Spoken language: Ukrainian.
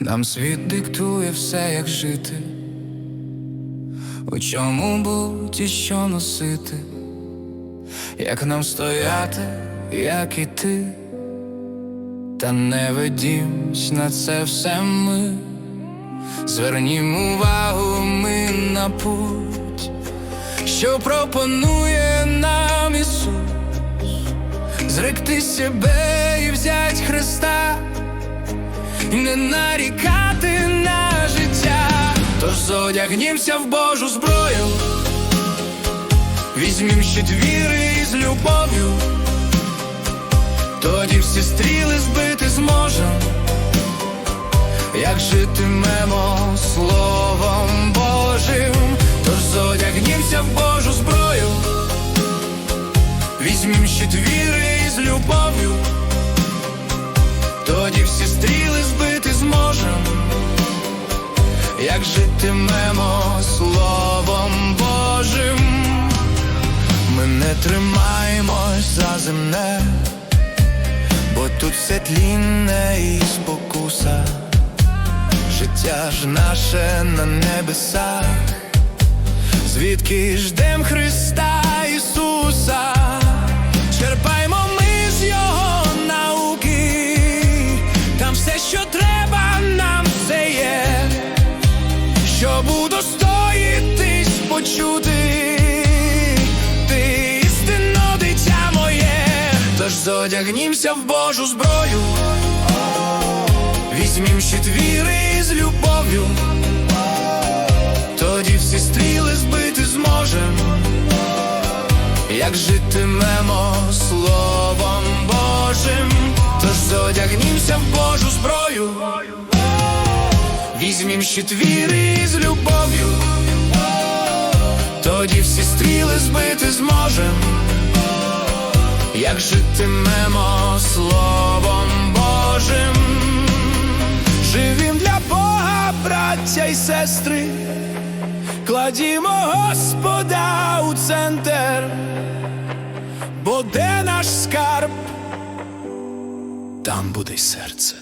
Нам світ диктує все, як жити, у чому бути що носити, як нам стояти, як іти, та не ведімсь на це все ми, звернім увагу ми на путь, що пропонує нам Ісус, зректи себе і взять Христа не нарікати на життя, тож зодягнімся в Божу зброю, візьмім щит віри із любов'ю, тоді всі стріли збити зможем, як житимемо як житимемо Словом Божим, ми не тримаємось за земне, бо тут все тлінне і спокуса, життя ж наше на небесах, звідки ждем Христа Ісуса. Черпаймо ми з його науки, там все, що треба, зодягнімся в Божу зброю, візьмім щит віри з любов'ю, тоді всі стріли збити зможем. Як житимемо Словом Божим, тож зодягнімося в Божу зброю, візьмім щит віри з любов'ю, тоді всі стріли збити зможем, як житимемо Словом Божим, живім для Бога, браття й сестри. Кладімо Господа у центр, бо де наш скарб, там буде й серце.